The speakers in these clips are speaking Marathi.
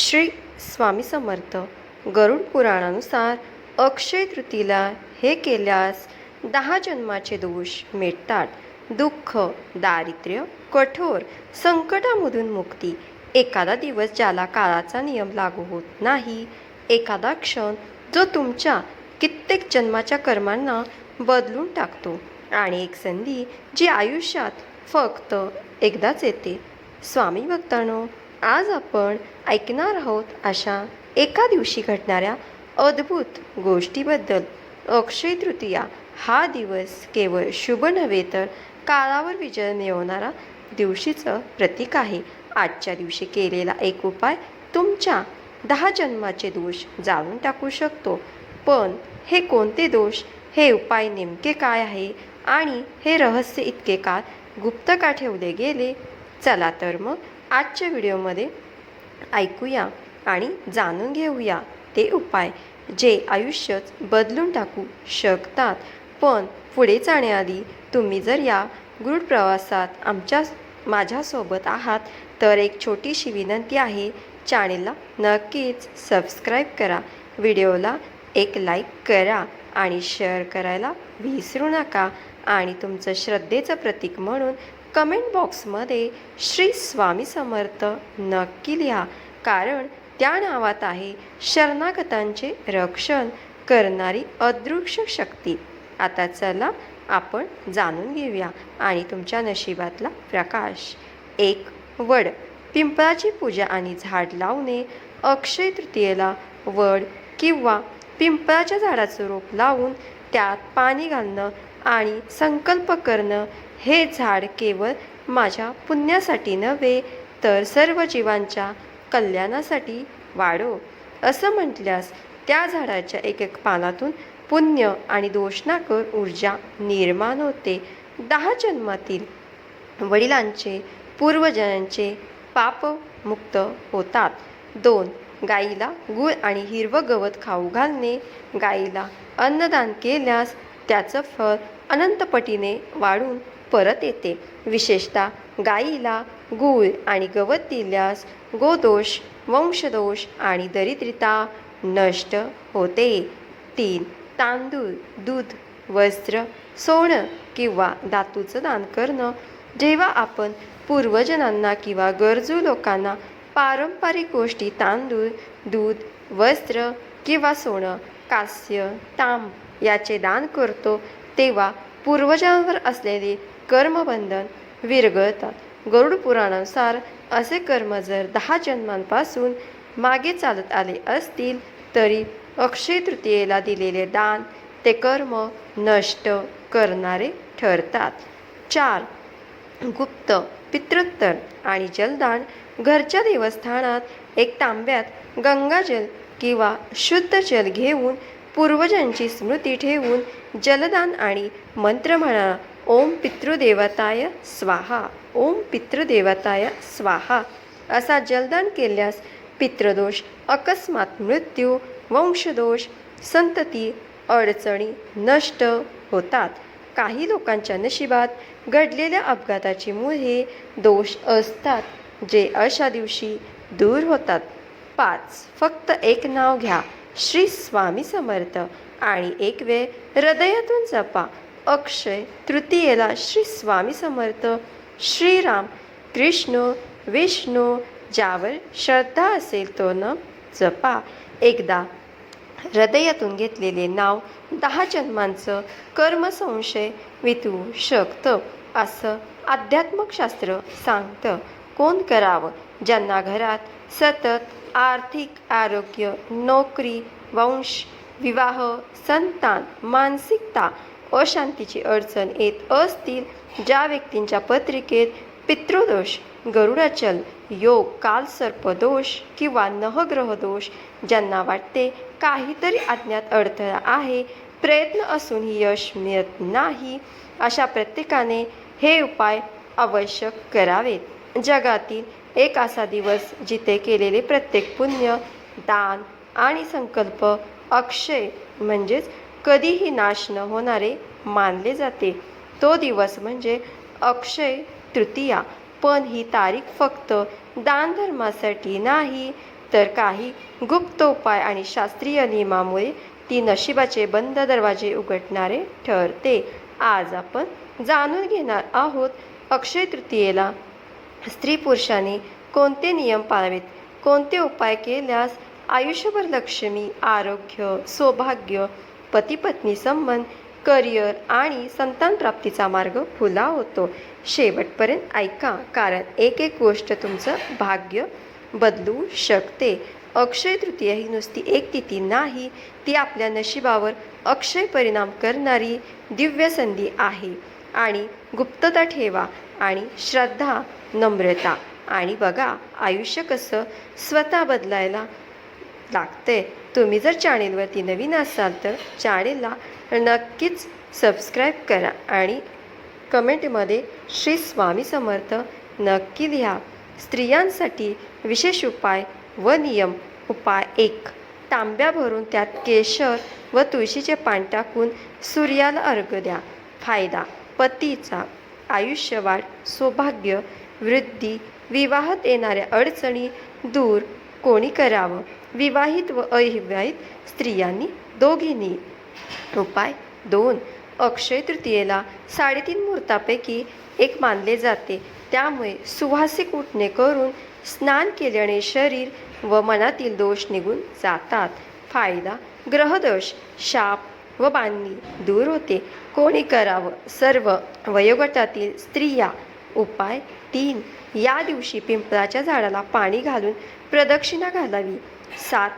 श्री स्वामी समर्थ. गरुड पुराणानुसार अक्षय तृतीला हे केल्यास दहा जन्माचे दोष मिटतात. दुःख दारिद्र्य कठोर संकटामधून मुक्ती. एखादा दिवस ज्याला काळाचा नियम लागू होत नाही एखादा क्षण जो तुमच्या कित्येक जन्माच्या कर्मांना बदलून टाकतो आणि एक संधी जी आयुष्यात फक्त एकदाच येते. स्वामी भक्तांनो आज आपण ऐकणार आहोत अशा एका दिवशी घडणाऱ्या अद्भुत गोष्टीबद्दल. अक्षय तृतीया हा दिवस केवळ शुभ नव्हे तर काळावर विजय मिळवणारा दिवशीचं प्रतीक आहे. आजच्या दिवशी केलेला एक उपाय तुमच्या दहा जन्माचे दोष जाळून टाकू शकतो. पण हे कोणते दोष? हे उपाय नेमके काय आहे? आणि हे रहस्य इतके काळ गुप्त का ठेवले गेले? चला तर मग आजच्या व्हिडिओमध्ये ऐकूया आणि जाणून घेऊया ते उपाय जे आयुष्यच बदलून टाकू शकतात. पण पुढे जाण्याआधी तुम्ही जर या गृढ प्रवासात आमच्या माझ्यासोबत आहात तर एक छोटीशी विनंती आहे. चॅनेलला नक्कीच सबस्क्राईब करा. व्हिडिओला एक लाईक करा आणि शेअर करायला विसरू नका. आणि तुमचं श्रद्धेचं प्रतीक म्हणून कमेंट बॉक्समध्ये श्री स्वामी समर्थ नक्की लिहा कारण त्या नावात आहे शरणागतांचे रक्षण करणारी अदृश्य शक्ती. आता चला आपण जाणून घेऊया आणि तुमच्या नशिबातला प्रकाश. एक वड पिंपळाची पूजा आणि झाड लावणे अक्षय तृतीयेला वड किंवा पिंपळाच्या झाडाचं रोप लावून त्यात पाणी घालणं आणि संकल्प करणं हे झाड केवळ माझ्या पुण्यासाठी नव्हे तर सर्व जीवांच्या कल्याणासाठी वाढो. असं म्हटल्यास त्या झाडाच्या एक एक पानातून पुण्य आणि दोषणाकर ऊर्जा निर्माण होते. दहा जन्मातील वडिलांचे पूर्वजांचे पाप मुक्त होतात. दोन गाईला गूळ आणि हिरवं गवत खाऊ घालणे. गाईला अन्नदान केल्यास त्याचं फळ अनंतपटीने वाढून परत येते. विशेषतः गाईला गूळ आणि गवत दिल्यास गोदोष वंशदोष आणि दरिद्रता नष्ट होते. तीन तांदूळ दूध वस्त्र सोनं किंवा धातूचं दान करणं. जेव्हा आपण पूर्वजनांना किंवा गरजू लोकांना पारंपरिक गोष्टी तांदूळ दूध वस्त्र किंवा सोनं कांस्य तांब याचे दान करतो तेव्हा पूर्वजांवर असलेले कर्मबंधन विरगळतात. गरुड पुराणानुसार असे कर्म जर दहा जन्मांपासून मागे चालत आले असतील तरी अक्षय तृतीयेला दिलेले दान ते कर्म नष्ट करणारे ठरतात. चार गुप्त पितृत्तर आणि जलदान. घरच्या देवस्थानात एक तांब्यात गंगाजल किंवा शुद्ध जल घेऊन पूर्वजांची स्मृती ठेवून जलदान आणि मंत्र म्हणा ओम पितृदेवताय स्वाहा ओम पितृदेवताय स्वाहा. असा जलदान केल्यास पितृदोष अकस्मात मृत्यू वंशदोष संतती अडचणी नष्ट होतात. काही लोकांच्या नशिबात घडलेल्या अपघाताची मुळे दोष असतात जे अशा दिवशी दूर होतात. पाच फक्त एक नाव घ्या. श्री स्वामी समर्थ आणि एक वेळ हृदयातून जपा. अक्षय तृतीयेला श्री स्वामी समर्थ. श्रीराम कृष्ण विष्णू ज्यावर श्रद्धा असेल तो न जपा. एकदा हृदयातून घेतलेले नाव दहा जन्मांचं कर्मसंशय वितू शकतं असं अध्यात्मकशास्त्र सांगतं. कोण करावं? ज्यांना घरात सतत आर्थिक आरोग्य नोकरी वंश विवाह संतान मानसिकता अशांतीची अडचण येत असतील ज्या व्यक्तींच्या पत्रिकेत पितृदोष गरुडाचल योग कालसर्पदोष किंवा नहग्रह दोष ज्यांना वाटते काहीतरी अज्ञात अडथळा आहे प्रयत्न असूनही यश मिळत नाही अशा प्रत्येकाने हे उपाय आवश्यक करावेत. जगातील एक असा दिवस जिथे केलेले प्रत्येक पुण्य दान आणि संकल्प अक्षय म्हणजेच कधीही नाश न होणारे मानले जाते. तो दिवस म्हणजे अक्षय तृतीया. पण ही तारीख फक्त दानधर्मासाठी नाही तर काही गुप्त उपाय आणि शास्त्रीय नियमामुळे ती नशिबाचे बंद दरवाजे उघडणारे ठरते. आज आपण जाणून घेणार आहोत अक्षय तृतीयेला. स्त्री पुरुषांनी कोणते नियम पाळावेत? कोणते उपाय केल्यास आयुष्यभर लक्ष्मी आरोग्य सौभाग्य पतीपत्नी संबंध करिअर आणि संतान प्राप्तीचा मार्ग खुला होतो. शेवटपर्यंत ऐका कारण एक एक गोष्ट तुमचं भाग्य बदलू शकते. अक्षय तृतीया ही नुसती एक तिथी नाही ती आपल्या नशिबावर अक्षय परिणाम करणारी दिव्य संधी आहे. आणि गुप्तता ठेवा आणि श्रद्धा नम्रता आणि बघा आयुष्य कसं स्वतः बदलायला लागते तुम्ही जर चॅनेलवरती नवीन असाल तर चॅनेलला नक्कीच सबस्क्राईब करा आणि कमेंटमध्ये श्री स्वामी समर्थ नक्की लिहा. स्त्रियांसाठी विशेष उपाय व नियम. उपाय एक तांब्या भरून त्यात केशर व तुळशीचे पान टाकून सूर्याला अर्घ द्या. फायदा पतीचा आयुष्यवाढ सौभाग्य वृद्धी विवाहात येणाऱ्या अडचणी दूर कोणी करावं? विवाहित व अविवाहित स्त्रियांनी दोघींनी उपाय दोन अक्षय तृतीयेला साडेतीन मुहूर्तापैकी एक मानले जाते. त्यामुळे सुवासिक उठणे करून स्नान केल्याने शरीर व मनातील दोष निघून जातात. फायदा ग्रहदोष शाप व बांधणी दूर होते. कोणी करावं? सर्व वयोगटातील स्त्रिया. उपाय तीन. या दिवशी पिंपळाच्या झाडाला पाणी घालून प्रदक्षिणा घालावी. सात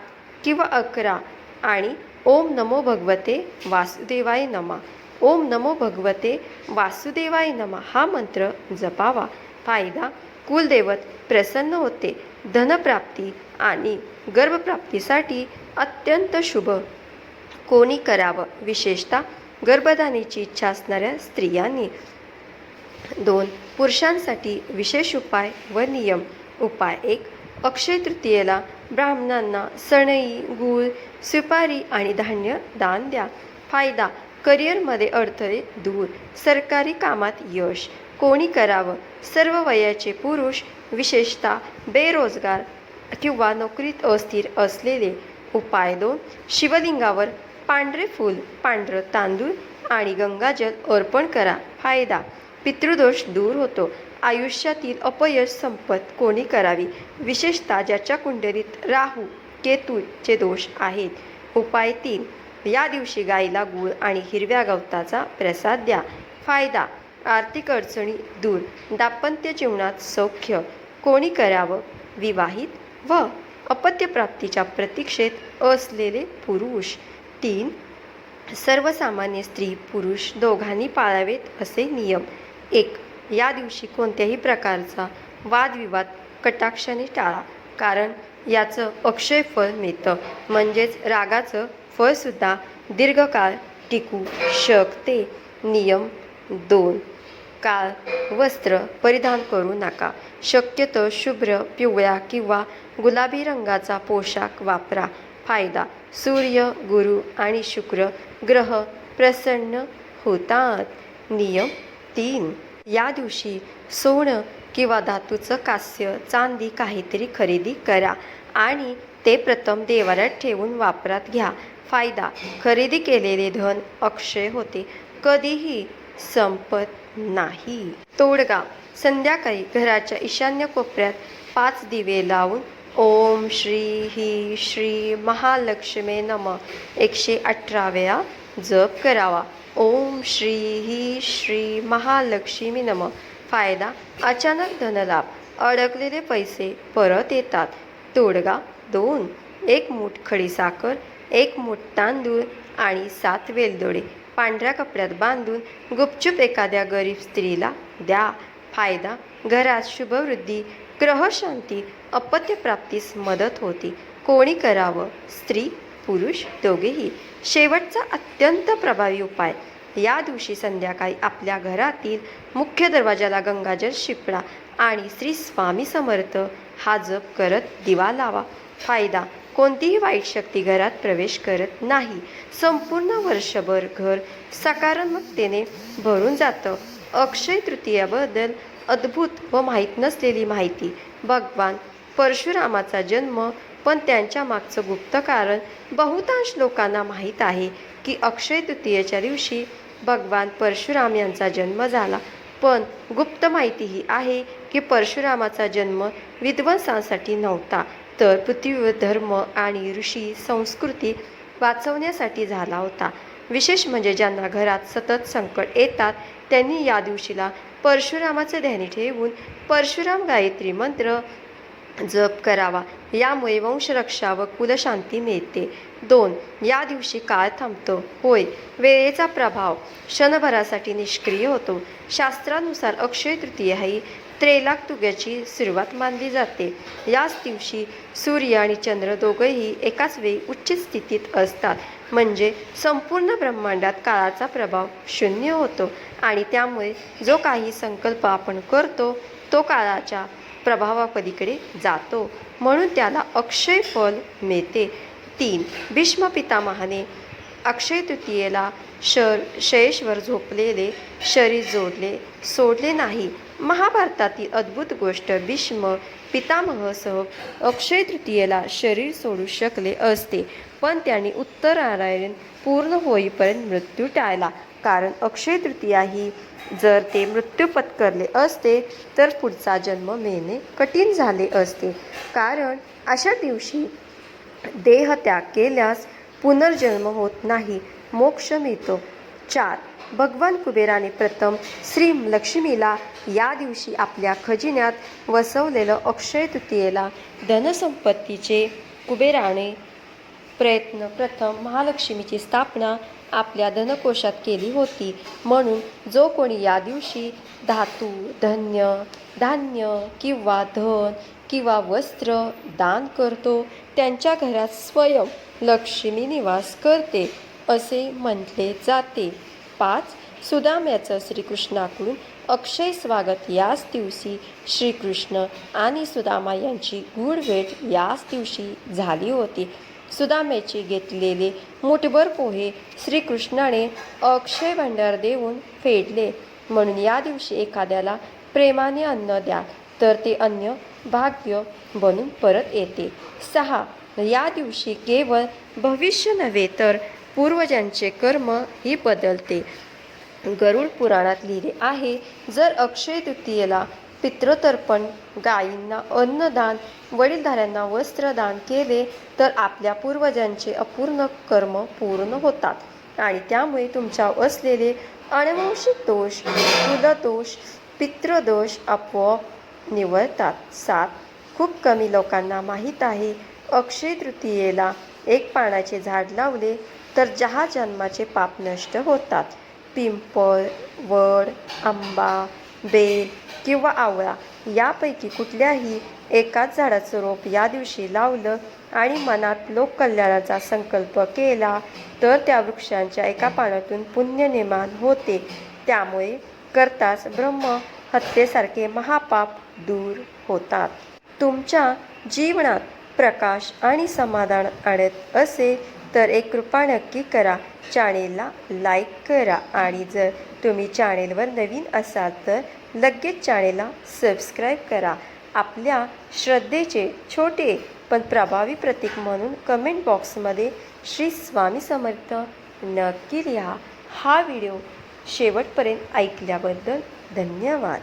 किंवा अकरा आणि ओम नमो भगवते वासुदेवाय नमा. ओम नमो भगवते वासुदेवाय नमा. हा मंत्र जपावा. फायदा कुलदैवत प्रसन्न होते. धनप्राप्ती आणि गर्भप्राप्तीसाठी अत्यंत शुभ. कोणी करावं? विशेषतः गर्भधानीची इच्छा असणाऱ्या स्त्रियांनी. दोन पुरुषांसाठी विशेष उपाय व नियम. उपाय एक अक्षय तृतीयेला ब्राह्मणांना सणई गूळ सुपारी आणि धान्य दान द्या. फायदा करिअरमध्ये अडथळे दूर. सरकारी कामात यश. कोणी करावं? सर्व वयाचे पुरुष विशेषतः बेरोजगार किंवा नोकरीत अस्थिर असलेले. उपाय दोन. शिवलिंगावर पांढरे फूल पांढरं तांदूळ आणि गंगाजल अर्पण करा. फायदा पितृदोष दूर होतो. आयुष्यातील अपयश संपत कोणी करावी? विशेषतः ज्याच्या कुंडलीत राहू केतूचे दोष आहेत. उपाय तीन. या दिवशी गाईला गूळ आणि हिरव्या गवताचा प्रसाद द्या. फायदा. आर्थिक अडचणी दूर. दाम्पत्य जीवनात सौख्य. कोणी करावं? विवाहित व अपत्यप्राप्तीच्या प्रतीक्षेत असलेले पुरुष. तीन. सर्वसामान्य स्त्री पुरुष दोघांनी पाळावेत असे नियम. एक. या दिवशी कोणत्याही प्रकारचा वादविवाद कटाक्षाने टाळा. कारण याचं अक्षय फळ मिळतं म्हणजेच रागाचं फळसुद्धा दीर्घकाळ टिकू शकते. नियम दोन. काळ वस्त्र परिधान करू नका. शक्यतो शुभ्र पिवळ्या किंवा गुलाबी रंगाचा पोशाख वापरा. फायदा सूर्य गुरु आणि शुक्र ग्रह प्रसन्न होतात. नियम तीन. या दिवशी सोनं किंवा धातूचं कास्य चांदी काहीतरी खरेदी करा आणि ते प्रथम देवाऱ्यात ठेवून वापरात घ्या. फायदा खरेदी केलेले धन अक्षय होते. कधीही संपत नाही. तोडगा संध्याकाळी घराच्या ईशान्य कोपऱ्यात पाच दिवे लावून ओम श्री ही श्री महालक्ष्मी नम. एकशे अठरा वेळा जप करावा. ओम श्री ही श्री महालक्ष्मी नम. फायदा अचानक धनलाभ. अडकलेले पैसे परत येतात. तोडगा दोन. एक मूठ खडी साखर एक मूठ तांदूळ आणि सात वेलदोडे. पांढऱ्या कपड्यात बांधून गुपचूप एखाद्या गरीब स्त्रीला द्या. फायदा घरात शुभवृद्धी ग्रहशांती अपत्यप्राप्तीस मदत होती. कोणी करावं? स्त्री पुरुष दोघेही शेवटचा अत्यंत प्रभावी उपाय. या दिवशी संध्याकाळी आपल्या घरातील मुख्य दरवाजाला गंगाजल शिपडा आणि श्री स्वामी समर्थ हा जप करत दिवा लावा. फायदा कोणतीही वाईट शक्ती घरात प्रवेश करत नाही. संपूर्ण वर्षभर घर सकारात्मकतेने भरून जातं. अक्षय तृतीयाबद्दल अद्भुत व माहीत नसलेली माहिती. भगवान परशुरामाचा जन्म पण त्यांच्या मागचं गुप्त कारण बहुतांश लोकांना माहीत आहे की अक्षय तृतीयेच्या दिवशी भगवान परशुराम यांचा जन्म झाला. पण गुप्त माहिती ही आहे की परशुरामाचा जन्म विध्वंसांसाठी नव्हता तर पृथ्वीवर धर्म आणि ऋषी संस्कृती वाचवण्यासाठी झाला होता. विशेष म्हणजे ज्यांना घरात सतत संकट येतात त्यांनी या दिवशीला परशुरामाचे ध्यानी ठेवून परशुराम गायत्री मंत्र जप करावा. यामुळे वंशरक्षा व कुलशांती मिळते. दोन या दिवशी काळ थांबतो. होय वेळेचा प्रभाव. क्षणभरासाठी निष्क्रिय होतो. शास्त्रानुसार अक्षय तृतीया ही त्रेलाक तुग्याची सुरुवात मानली जाते. याच दिवशी सूर्य आणि चंद्र दोघंही एकाच वेळी उच्च स्थितीत असतात. म्हणजे संपूर्ण ब्रह्मांडात काळाचा प्रभाव शून्य होतो आणि त्यामुळे जो काही संकल्प आपण करतो तो काळाच्या प्रभावापलीकडे जातो. म्हणून त्याला अक्षय फल मिळते. तीन भीष्म पितामहाने अक्षय तृतीयेला शर शयेश्वर झोपलेले शरीर जोडले सोडले नाही. महाभारतातील अद्भुत गोष्ट भीष्म पितामहसह अक्षय तृतीयेला शरीर सोडू शकले असते. पण त्यांनी उत्तरारायण पूर्ण होईपर्यंत मृत्यू टाळला. कारण अक्षय तृतीया ही जर ते मृत्यू पत्करले असते तर पुढचा जन्म मिळणे कठीण झाले असते. कारण अशा दिवशी देहत्याग केल्यास पुनर्जन्म होत नाही मोक्ष मिळतो. चार भगवान कुबेराने प्रथम श्री लक्ष्मीला या दिवशी आपल्या खजिन्यात वसवलेलं अक्षय तृतीयेला धनसंपत्तीचे कुबेराने प्रयत्न प्रथम महालक्ष्मीची स्थापना आपल्या धनकोशात केली होती. म्हणून जो कोणी या दिवशी धातू धन्य धान्य किंवा धन किंवा वस्त्र दान करतो त्यांच्या घरात स्वयं लक्ष्मी निवास करते असे म्हटले जाते. पाच सुदाम्याचं श्रीकृष्णाकडून अक्षय स्वागत याच दिवशी श्रीकृष्ण आणि सुदामा यांची गूढ भेट याच दिवशी झाली होती. सुदामेचे घेतलेले मुठभर पोहे श्रीकृष्णाने अक्षय भंडार देऊन फेडले. म्हणून या दिवशी एखाद्याला प्रेमाने अन्न द्या तर ते अन्न भाग्य बनून परत येते. सहा. या दिवशी केवळ भविष्य नव्हे तर पूर्वजांचे कर्म ही बदलते. गरुड पुराणात लिहिले आहे जर अक्षय तृतीयेला पितृतर्पण गायींना अन्नदान वडीलधाऱ्यांना वस्त्रदान केले तर आपल्या पूर्वजांचे अपूर्ण कर्म पूर्ण होतात. आणि त्यामुळे तुमच्यावर असलेले अनुवंशिक दोष कुलदोष पितृदोष आपोआप निवळतात. सात. खूप कमी लोकांना माहीत आहे अक्षय तृतीयेला एक पानाचे झाड लावले तर जहा जन्माचे पाप नष्ट होतात. पिंपळ वड आंबा बेल किंवा आवळा यापैकी कुठल्याही एकाच झाडाचं रोप या दिवशी लावलं आणि मनात लोककल्याणाचा संकल्प केला तर त्या वृक्षांच्या एका पानातून पुण्य निर्माण होते. त्यामुळे करताच ब्रह्म हत्येसारखे महापाप दूर होतात. तुमच्या जीवनात प्रकाश आणि समाधान आणत असे तर एक कृपा नक्की करा. चॅनेलला लाईक करा आणि जर तुम्ही चॅनेलवर नवीन असाल तर लगेच चॅनेलला सबस्क्राईब करा. आपल्या श्रद्धेचे छोटे पण प्रभावी प्रतीक म्हणून कमेंट बॉक्समध्ये श्री स्वामी समर्थ नक्की लिहा. हा व्हिडिओ शेवटपर्यंत ऐकल्याबद्दल धन्यवाद.